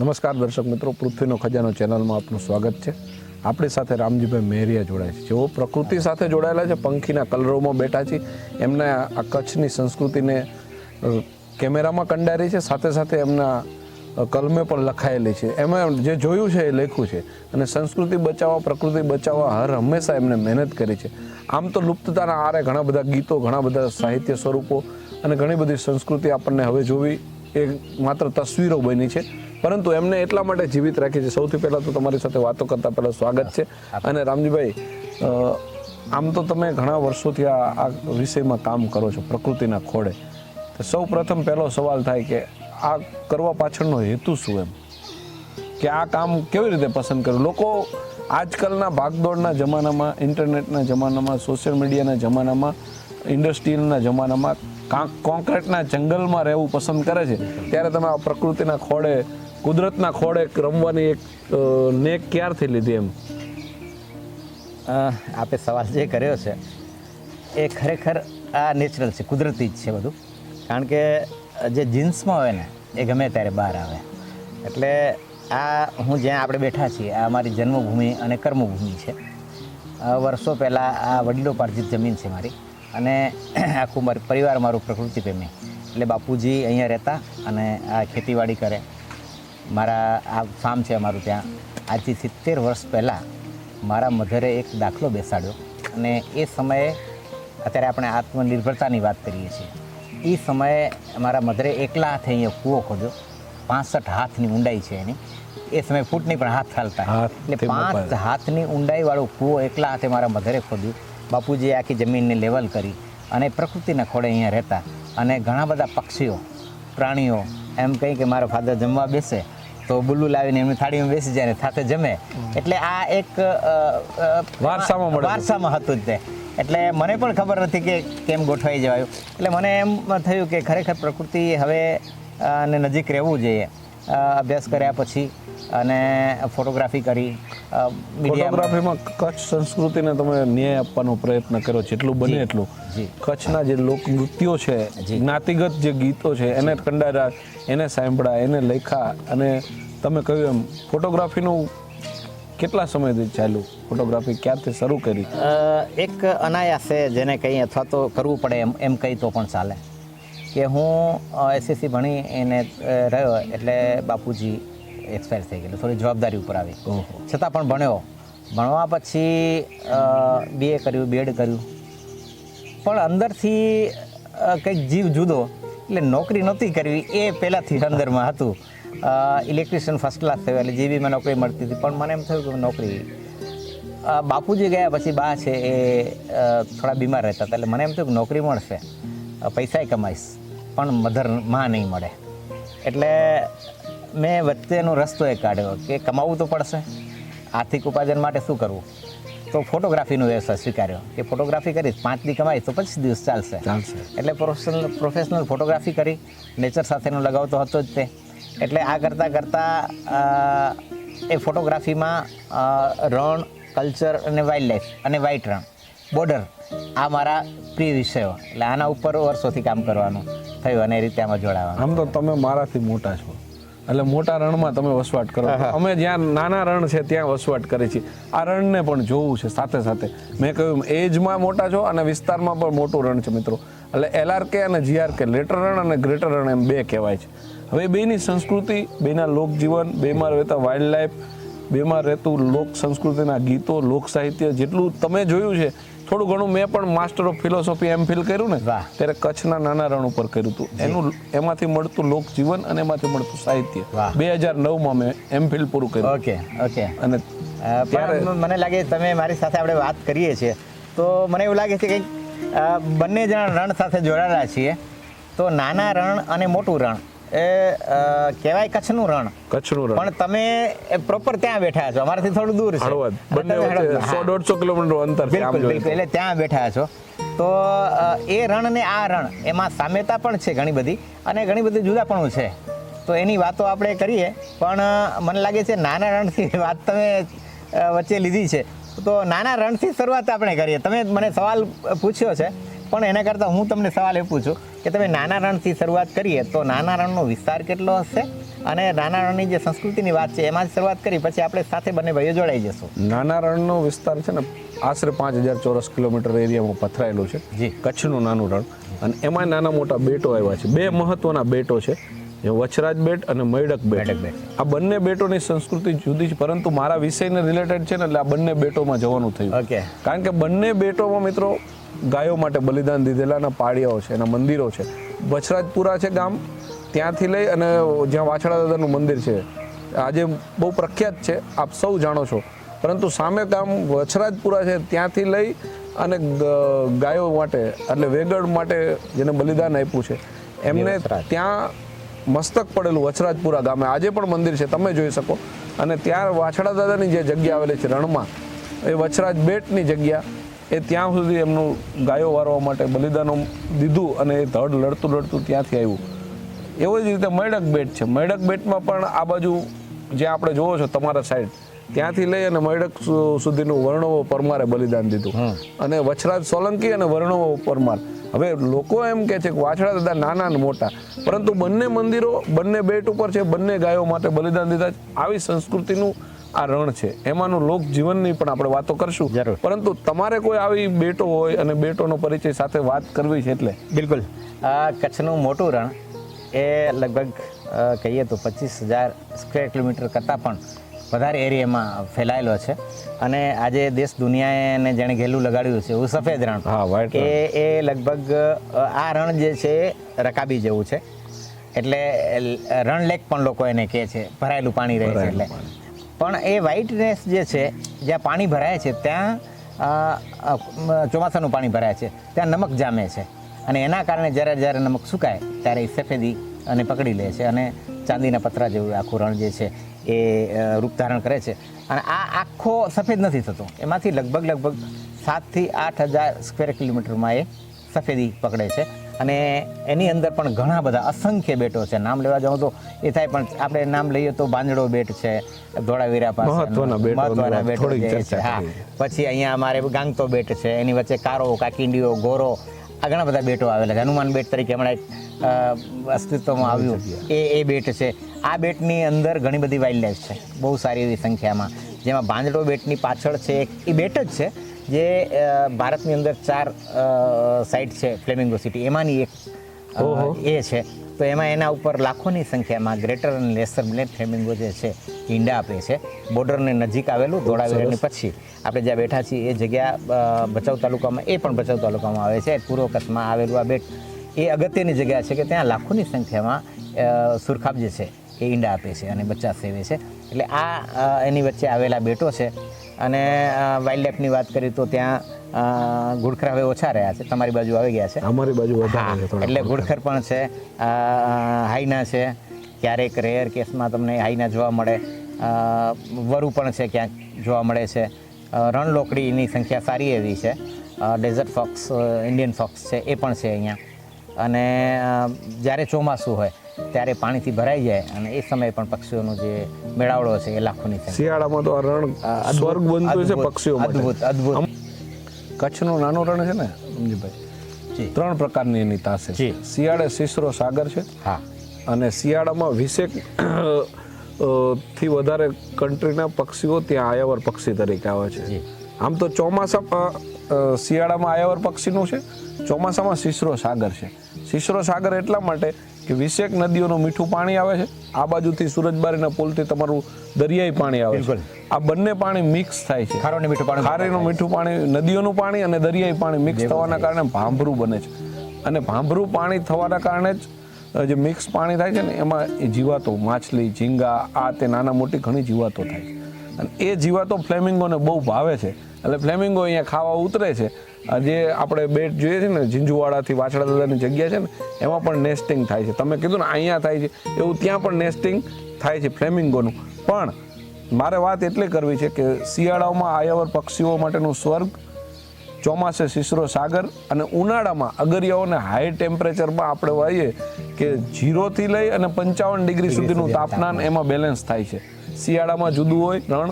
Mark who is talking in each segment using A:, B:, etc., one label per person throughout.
A: નમસ્કાર દર્શક મિત્રો, પૃથ્વીનો ખજાનો ચેનલમાં આપનું સ્વાગત છે. આપણી સાથે રામજીભાઈ મેરિયા જોડાય છે. જેઓ પ્રકૃતિ સાથે જોડાયેલા છે, પંખીના કલરોમાં બેઠા છે. એમને આ કચ્છની સંસ્કૃતિને કેમેરામાં કંડારી છે, સાથે સાથે એમના કલમે પણ લખાયેલી છે. એમાં જે જોયું છે એ લખ્યું છે. અને સંસ્કૃતિ બચાવવા પ્રકૃતિ બચાવવા હર હંમેશા એમને મહેનત કરી છે. આમ તો લુપ્તતાના આરે ઘણા બધા ગીતો, ઘણા બધા સાહિત્ય સ્વરૂપો અને ઘણી બધી સંસ્કૃતિ આપણને હવે જોવી એ માત્ર તસવીરો બની છે. પરંતુ એમને એટલા માટે જીવિત રાખી છે. સૌથી પહેલાં તો તમારી સાથે વાતો કરતા પહેલાં સ્વાગત છે. અને રામજીભાઈ આમ તો તમે ઘણા વર્ષોથી આ આ વિષયમાં કામ કરો છો પ્રકૃતિના ખોળે. તો સૌ પ્રથમ પહેલો સવાલ થાય કે આ કરવા પાછળનો હેતુ શું એમ? કે આ કામ કેવી રીતે પસંદ કર્યું? લોકો આજકાલના ભાગદોડના જમાનામાં, ઇન્ટરનેટના જમાનામાં, સોશિયલ મીડિયાના જમાનામાં, ઇન્ડસ્ટ્રીયલના જમાનામાં કોન્ક્રીટના જંગલમાં રહેવું પસંદ કરે છે, ત્યારે તમે પ્રકૃતિના ખોળે, કુદરતના ખોળે રમવાની એક નેક ક્યારથી લીધી એમ?
B: આપે સવાલ જે કર્યો છે, એ ખરેખર આ નેચરલ છે, કુદરતી જ છે બધું. કારણ કે જે જીન્સમાં હોય ને, એ ગમે ત્યારે બહાર આવે. એટલે આ, હું જ્યાં આપણે બેઠા છીએ, આ અમારી જન્મભૂમિ અને કર્મભૂમિ છે. વર્ષો પહેલાં આ વડીલોપાર્જિત જમીન છે મારી. અને આખું મારું પરિવાર મારું પ્રકૃતિ પ્રેમી. એટલે બાપુજી અહીંયા રહેતા અને આ ખેતીવાડી કરે. મારા આ ફાર્મ છે અમારું ત્યાં. આજથી સિત્તેર વર્ષ પહેલાં મારા મધરે એક દાખલો બેસાડ્યો. અને એ સમયે અત્યારે આપણે આત્મનિર્ભરતાની વાત કરીએ છીએ. એ સમયે મારા મધરે એકલા હાથે અહીંયા કૂવો ખોદ્યો. પાંસઠ હાથની ઊંડાઈ છે એની. એ સમયે ફૂટની પણ હાથ ચાલતા એટલે પાંચ. હાથની ઊંડાઈવાળો કૂવો એકલા હાથે મારા મધરે ખોદ્યું. બાપુજીએ આખી જમીનને લેવલ કરી અને પ્રકૃતિના ખોળે અહીંયા રહેતા અને ઘણા બધા પક્ષીઓ પ્રાણીઓ એમ કહી કે મારો ફાધર જમવા બેસે તો બુલ્લુ લાવીને એમની થાળીમાં બેસી જાય ને સાથે જમે. એટલે આ એક
A: વારસામાં
B: વારસામાં હતું જ તે. એટલે મને પણ ખબર નથી કે કેમ ગોઠવાઈ જવાયું. એટલે મને એમ થયું કે ખરેખર પ્રકૃતિ હવે ને નજીક રહેવું જોઈએ. અભ્યાસ કર્યા પછી અને ફોટોગ્રાફી કરી
A: ફોટોગ્રાફીમાં કચ્છ સંસ્કૃતિને તમે ન્યાય આપવાનો પ્રયત્ન કર્યો જેટલું બને એટલું. કચ્છના જે લોક નૃત્યો છે. જ્ઞાતિગત જે ગીતો છે એને કંડારા એને સાંભળ્યા એને લખ્યા અને તમે કહ્યું એમ ફોટોગ્રાફીનું કેટલા સમયથી ચાલ્યું? ફોટોગ્રાફી ક્યારથી શરૂ કરી?
B: એક અનાયાસે જેને કંઈ અથવા તો કરવું પડે એમ એમ કહી તો પણ ચાલે. કે હું એસએસસી ભણી એને રહ્યો એટલે બાપુજી એક્સપાયર થઈ ગયેલો થોડી જવાબદારી ઉપર આવી. છતાં પણ ભણ્યો. ભણવા પછી બીએ કર્યું બીએડ કર્યું. પણ અંદરથી કંઈક જીવ જુદો એટલે નોકરી નહોતી કરવી એ પહેલાંથી અંદરમાં હતું. ઇલેક્ટ્રિશિયન ફર્સ્ટ ક્લાસ થયો એટલે જીબીમાં નોકરી મળતી હતી. પણ મને એમ થયું કે નોકરી બાપુજી ગયા પછી બા છે એ થોડા બીમાર રહેતા હતા. એટલે મને એમ થયું કે નોકરી મળશે. પૈસાય કમાઈશ. પણ મધરમાં નહીં મળે. એટલે મેં વચ્ચેનો રસ્તો એ કાઢ્યો કે કમાવવું તો પડશે. આર્થિક ઉપાર્જન માટે શું કરવું? તો ફોટોગ્રાફીનો વ્યવસાય સ્વીકાર્યો. કે ફોટોગ્રાફી કરીશ પાંચ દી કમાઈશ તો પચીસ દિવસ ચાલશે. એટલે પ્રોફેશનલ પ્રોફેશનલ ફોટોગ્રાફી કરી નેચર સાથેનો લગાવ તો હતો જ તે. એટલે આ કરતાં કરતાં એ ફોટોગ્રાફીમાં રણ કલ્ચર અને વાઇલ્ડ લાઈફ અને વાઇટ રણ બોર્ડર આ મારા પ્રિય વિષયો. એટલે આના ઉપર વર્ષોથી કામ કરવાનું થયું અને એ રીતે આમાં જોડાવાનું.
A: આમ તો તમે મારાથી મોટા છો. એટલે મોટા રણમાં તમે વસવાટ કરો. અમે જ્યાં નાના રણ છે ત્યાં વસવાટ કરી છીએ. આ રણને પણ જોવું છે સાથે સાથે. મેં કહ્યું એજમાં મોટા છો અને વિસ્તારમાં પણ મોટું રણ છે મિત્રો. એટલે એલઆરકે અને જીઆરકે લેટર રણ અને ગ્રેટર રણ એમ બે કહેવાય છે. હવે બેની સંસ્કૃતિ બેના લોકજીવન બેમાં રહેતા વાઇલ્ડ લાઈફ બેમાં રહેતું લોક સંસ્કૃતિના ગીતો લોક સાહિત્ય જેટલું તમે જોયું છે થોડું ઘણું મેં પણ master of philosophy M Phil કર્યું ને ત્યારે કચ્છના નાના રણ ઉપર કર્યું હતું. એનું એમાંથી મળતું લોકજીવન અને એમાંથી મળતું સાહિત્ય. બે હજાર નવમાં મેં એમ ફિલ પૂરું કર્યું.
B: Okay okay.
A: અને
B: મને લાગે તમે મારી સાથે આપણે વાત કરીએ છીએ. તો મને એવું લાગે છે કે બંને જણા રણ સાથે જોડાયેલા છીએ. તો નાના રણ અને મોટું રણ એ કહેવાય કચ્છનું રણ.
A: કચ્છનું રણ.
B: પણ તમે પ્રોપર ત્યાં બેઠા છો. અમારાથી થોડું દૂર છે.
A: હળવદ. બંને સો. દોઢસો કિલોમીટર અંતર
B: બિલકુલ બિલકુલ. એટલે ત્યાં બેઠા છો. તો એ રણ ને આ રણ એમાં સામ્યતા પણ છે ઘણી બધી અને ઘણી બધી જુદાપણું છે. તો એની વાતો આપણે કરીએ. પણ મને લાગે છે નાના રણથી વાત તમે વચ્ચે લીધી છે. તો નાના રણથી શરૂઆત આપણે કરીએ. તમે મને સવાલ પૂછ્યો છે પણ એના કરતાં હું તમને સવાલ એ પૂછું કે તમે નાના રણથી શરૂઆત કરીએ તો નાના રણનો વિસ્તાર કેટલો હશે? અને નાના રણની જે સંસ્કૃતિની વાત છે એમાં જ શરૂઆત કરી પછી આપણે સાથે બંને ભાઈઓ જોડાઈ જશું.
A: નાના રણનો વિસ્તાર છે ને આશરે પાંચ હજાર ચોરસ કિલોમીટર એરિયામાં પથરાયેલું છે.
B: જી.
A: કચ્છનું નાનું રણ. અને એમાં નાના મોટા બેટો આવ્યા છે. બે મહત્વના બેટો છે. જે વચરાજ બેટ અને મૈડક બેટ. આ બંને બેટોની સંસ્કૃતિ જુદી છે પરંતુ મારા વિષયને રિલેટેડ છે ને એટલે આ બંને બેટોમાં જવાનું થયું. કારણ કે બંને બેટોમાં મિત્રો ગાયો માટે બલિદાન દીધેલાના પાળિયાઓ છે એના મંદિરો છે. વછરાજપુરા છે ગામ ત્યાંથી લઈ અને જ્યાં વાછડા દાદાનું મંદિર છે. આજે બહુ પ્રખ્યાત છે આપ સૌ જાણો છો. પરંતુ સામે ગામ વચરાજપુરા છે ત્યાંથી લઈ અને ગાયો માટે એટલે વેગડ માટે જેને બલિદાન આપ્યું છે એમને ત્યાં મસ્તક પડેલું વછરાજપુરા ગામે. આજે પણ મંદિર છે તમે જોઈ શકો. અને ત્યાં વાછડા દાદાની જે જગ્યા આવેલી છે રણમાં એ વછરાજ બેટની જગ્યા એ ત્યાં સુધી એમનું ગાયો વારવા માટે બલિદાનો દીધું અને એ ધડ લડતું લડતું ત્યાંથી આવ્યું. એવો જ રીતે મૈડક બેટ છે. મૈડક બેટમાં પણ આ બાજુ જે આપણે જોવો છો તમારા સાઈડ ત્યાંથી લઈ અને મૈડક સુધીનું વર્ણવો પરમારે બલિદાન દીધું. અને વછરાજ સોલંકી અને વર્ણવો પરમાર. હવે લોકો એમ કે છે કે વાછડા દાદા નાના ને મોટા પરંતુ બંને મંદિરો બંને બેટ ઉપર છે બંને ગાયો માટે બલિદાન દીધા આવી સંસ્કૃતિનું આ રણ છે. એમાંનું લોક જીવનની પણ આપણે વાતો કરશું.
B: જરૂર.
A: પરંતુ તમારે કોઈ આવી બેટો હોય અને બેટોનો પરિચય સાથે વાત કરવી છે એટલે?
B: બિલકુલ. આ કચ્છનું મોટું રણ એ લગભગ કહીએ તો પચીસ હજાર સ્ક્વેર કિલોમીટર કરતાં પણ વધારે એરિયામાં ફેલાયેલો છે. અને આજે દેશ દુનિયાએ એને જેણે ઘેલું લગાડ્યું છે એવું સફેદ રણ.
A: હા, white
B: એ લગભગ આ રણ જે છે રકાબી જેવું છે. એટલે રણ લેક પણ લોકો એને કહે છે. ભરાયેલું પાણી રહે છે એટલે. પણ એ વ્હાઇટનેસ જે છે, જ્યાં પાણી ભરાય છે, ત્યાં ચોમાસાનું પાણી ભરાય છે, ત્યાં નમક જામે છે. અને એના કારણે જ્યારે જ્યારે નમક સુકાય, ત્યારે એ સફેદી અને પકડી લે છે અને ચાંદીના પતરા જેવું આખું રણ જે છે એ રૂપ ધારણ કરે છે. અને આ આખો સફેદ નથી થતો. એમાંથી લગભગ લગભગ સાતથી આઠ હજાર સ્ક્વેર કિલોમીટરમાં એ સફેદી પકડે છે. અને એની અંદર પણ ઘણા બધા અસંખ્ય બેટો છે. નામ લેવા જાઉં તો એ થાય પણ આપણે નામ લઈએ તો બાંજડો બેટ છે ધોળાવીરા પાસે
A: મહત્વના
B: બેટો છે. હા. પછી અહીંયા અમારે ગાંગતો બેટ છે એની વચ્ચે કારો કાકિંડીઓ ગોરો આ ઘણા બધા બેટો આવેલા છે. હનુમાન બેટ તરીકે હમણાં એક અસ્તિત્વમાં આવ્યું. એ એ બેટ છે. આ બેટની અંદર ઘણી બધી વાઇલ્ડ લાઈફ છે. બહુ સારી એવી સંખ્યામાં. જેમાં બાંજડો બેટની પાછળ છે એક એ બેટ જ છે. જે ભારતની અંદર ચાર સાઇટ છે ફ્લેમિંગો સિટી એમાંની એક એ છે. તો એમાં એના ઉપર લાખોની સંખ્યામાં ગ્રેટર અને લેસર બ્લેક ફ્લેમિંગો જે છે ઈંડા આપે છે. બોર્ડરને નજીક આવેલું ધોળાવીરાની પછી આપણે જ્યાં બેઠા છીએ એ જગ્યા ભચાઉ તાલુકામાં એ પણ ભચાઉ તાલુકામાં આવે છે. પૂર્વ કચ્છમાં આવેલું આ બેટ એ અગત્યની જગ્યા છે કે ત્યાં લાખોની સંખ્યામાં સુરખાબ જે છે એ ઈંડા આપે છે અને બચ્ચા સેવે છે. એટલે આ એની વચ્ચે આવેલા બેટો છે. અને વાઇલ્ડ લાઈફની વાત કરીએ તો ત્યાં ઘુડખર હવે ઓછા રહ્યા છે. તમારી બાજુ આવી ગયા છે?
A: અમારી બાજુ
B: એટલે ઘુડખર પણ છે. હાઈના છે. ક્યારેક રેયર કેસમાં તમને હાઈના જોવા મળે. વરુ પણ છે ક્યાંક જોવા મળે છે. રણલોકડીની સંખ્યા સારી એવી છે. ડેઝર્ટ ફોક્સ ઇન્ડિયન ફોક્સ છે એ પણ છે અહીંયા. અને જ્યારે ચોમાસું હોય ત્યારે પાણીથી ભરાઈ જાય અને એ સમયે પણ પક્ષીઓનો જે મેળાવડો છે એ લાખોની
A: શિયાળામાં તો આ રણ સ્વર્ગ બનતું છે પક્ષીઓ
B: અદ્ભુત અદ્ભુત.
A: કચ્છનું નાનું રણ છે ને? સમજીભાઈ
B: જી.
A: ત્રણ પ્રકારની એની તાસે છે. શિયાળે સિસરો સાગર છે
B: હા.
A: અને શિયાળામાં વીસેકથી વધારે કન્ટ્રીના પક્ષીઓ ત્યાં આયાવર પક્ષી તરીકે આવે છે. આમ તો ચોમાસામાં શિયાળામાં આયાવર પક્ષીનું છે ચોમાસામાં સિસરો સાગર છે. સિસરો સાગર એટલા માટે કે વીસેક નદીઓનું મીઠું પાણી આવે છે? આ બાજુથી સુરજબારીના પુલથી તમારું દરિયાઈ પાણી આવે છે. આ બંને પાણી મિક્સ થાય છે.
B: ખારો મીઠું પાણી
A: ખારીનું મીઠું પાણી નદીઓનું પાણી અને દરિયાઈ પાણી મિક્સ થવાના કારણે ભાંભરું બને છે. અને ભાંભરું પાણી થવાના કારણે જ જે મિક્સ પાણી થાય છે ને એમાં જીવાતો માછલી ઝીંગા આ તે નાના મોટી ઘણી જીવાતો થાય છે. અને એ જીવાતો ફ્લેમિંગોને બહુ ભાવે છે. એટલે ફ્લેમિંગો અહીંયા ખાવા ઉતરે છે. આ જે આપણે બેટ જોઈએ છે ને ઝીંઝુવાડાથી વાછડા દાદાની જગ્યા છે ને એમાં પણ નેસ્ટિંગ થાય છે. તમે કીધું ને અહીંયા થાય છે. એવું ત્યાં પણ નેસ્ટિંગ થાય છે ફ્લેમિંગોનું. પણ મારે વાત એટલે કરવી છે કે શિયાળામાં આયાવર પક્ષીઓ માટેનું સ્વર્ગ ચોમાસે સિસરો સાગર અને ઉનાળામાં અગરિયાઓને હાઈ ટેમ્પરેચરમાં આપણે વાઈએ કે જીરોથી લઈ અને પંચાવન ડિગ્રી સુધીનું તાપમાન એમાં બેલેન્સ થાય છે. શિયાળામાં જુદું હોય રણ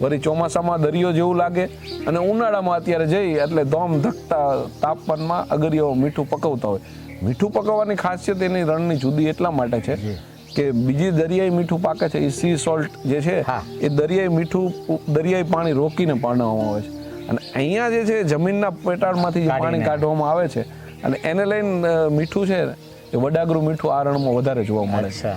A: વળી ચોમાસામાં દરિયો જેવું લાગે અને ઉનાળામાં અત્યારે જઈ એટલે દોમ ધકતા તાપમાનમાં અગરિયાઓ મીઠું પકવતા હોય. મીઠું પકવવાની ખાસિયત એની રણની જુદી એટલા માટે છે કે બીજી દરિયાઈ મીઠું પાકે છે એ સી સોલ્ટ જે છે. એ દરિયાઈ મીઠું દરિયાઈ પાણી રોકીને પાણવામાં આવે છે. અને અહીંયા જે છે જમીનના પેટાળમાંથી જે પાણી કાઢવામાં આવે છે અને એને લઈને મીઠું છે એ વડાગરું મીઠું આ રણમાં વધારે જોવા મળે છે.